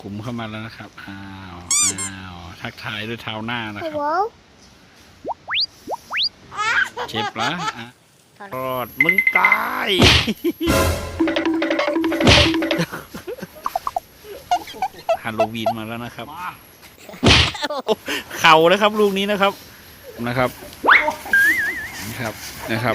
ขุมเข้ามาแล้วนะครับ อ้าว อ้าว ทักทายด้วยเท้าหน้านะครับเชฟละอะรอด มึงตาย ฮาโลวีนมาแล้วนะครับ เข่านะครับ ลูกนี้นะครับ นะครับ นะครับ นะครับ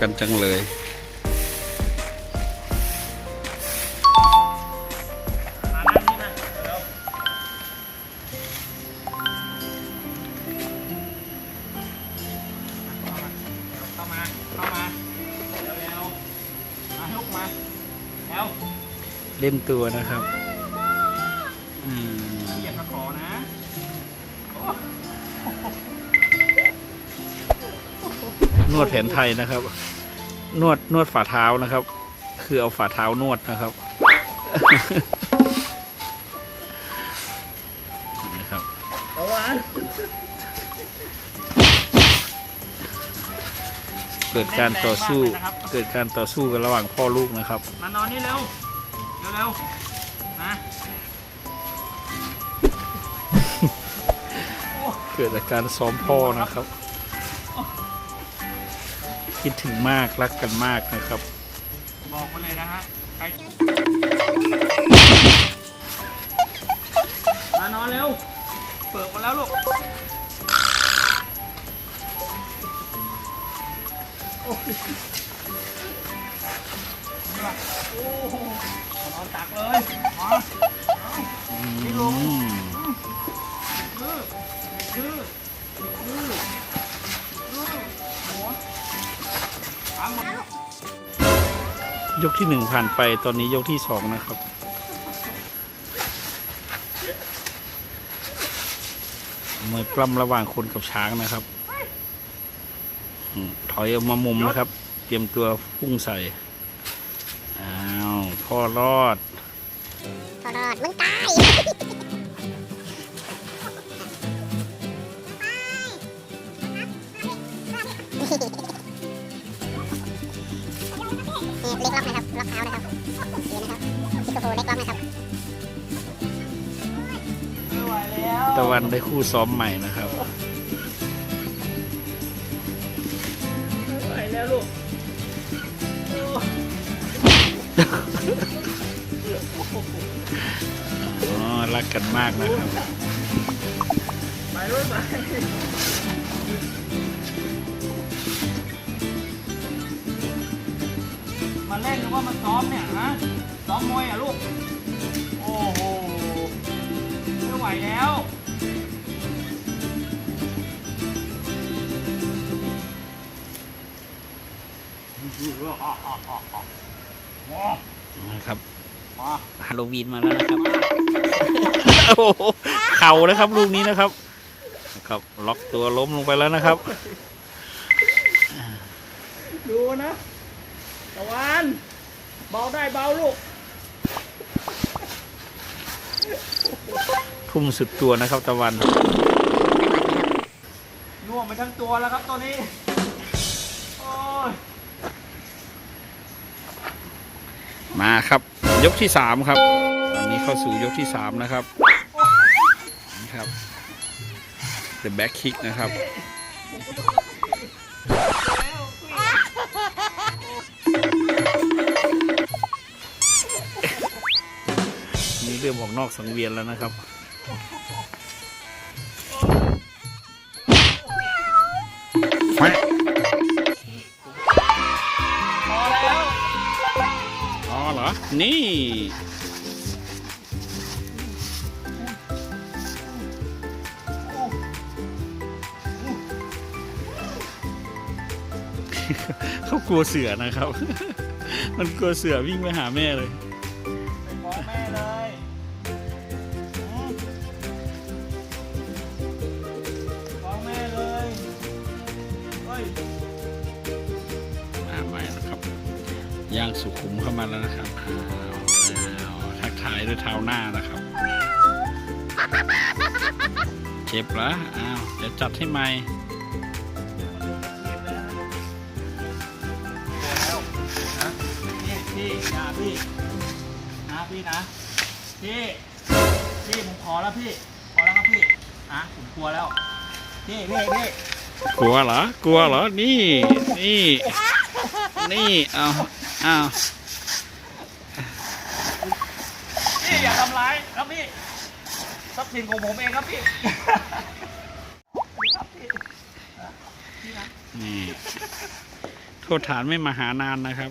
กันจังเลย เข้ามา เข้ามา เร็วเร็วมาลูกมาแล้วเล่นตัวนะครับ อืม เหยียบกระขอนะ นวดแผนไทยนะครับ นวดนวดฝ่าเท้านะครับ คือเอาฝ่าเท้านวดนะครับนะครับเอาวะเกิดการต่อสู้ เกิดการต่อสู้กันระหว่างพ่อลูกนะครับ มานอนนี่เร็ว เร็วเร็วนะเกิดจากการซ้อมพ่อนะครับ คิดถึงมากรักกันมากนะครับ บอกมาเลยนะฮะใครมานอนเร็ว เปิดมาแล้วลูก โอ้ยนี่ว่ะโอ้โหนอนตักเลยมาอืมดื้ ยกที่หนึ่งผ่านไปตอนนี้ยกที่สองนะครับ มวยปล้ำระหว่างคนกับช้างนะครับอืมถอยออกมามุมนะครับ เตรียมตัวพุ่งใส่ อ้าว พ่อรอดพอรอด มึงตาย พิกโกโเล็กล็อกนะครับไม่ไหวแล้วตะวันได้คู่ซ้อมใหม่นะครับไม่ไหวแล้วลูกโอ้อ๋อรักกันมากนะครับไปด้วยไปมาเล่นหรือว่ามาซ้อมเนี่ยฮะ ซ้อมมวยอะลูก โอ้โหไม่ไหวแล้วนะครับมาฮาโลวีนมาแล้วนะครับโอ้โหเข่านะครับลูกนี้นะครับนะครับล็อกตัวล้มลงไปแล้วนะครับ ดูนะตะวันเบาได้เบาลูก ทุ่มสุดตัวนะครับตะวันน่วงไปทั้งตัวแล้วครับตัวนี้โอ้ยมาครับ ยกที่สามครับ ตอนนี้เข้าสู่ยกที่สามนะครับนะครับ the back kick นะครับนี่เริ่มออกนอกสังเวียนแล้วนะครับ พอแล้ว อ๋อเหรอ นี่ เขากลัวเสือนะครับ มันกลัวเสือวิ่งไปหาแม่เลย ย่างสุขุมเข้ามาแล้วนะครับทักทายด้วยเท้าหน้านะครับเจ็บเหรออ้าวเดี๋ยวจัดให้ใหม่พี่พี่อย่าพี่นะพี่นะพี่พี่ผมขอแล้วพี่ขอแล้วครับพี่นะผมกลัวแล้วพี่พี่พี่กลัวเหรอกลัวเหรอนี่นี่นี่เอา อาพี่อย่าทำร้ายครับพี่ทรัพย์สินของผมเองครับพี่ครับพี่พี่นะนี่โทษฐานไม่มาหานานนะครับ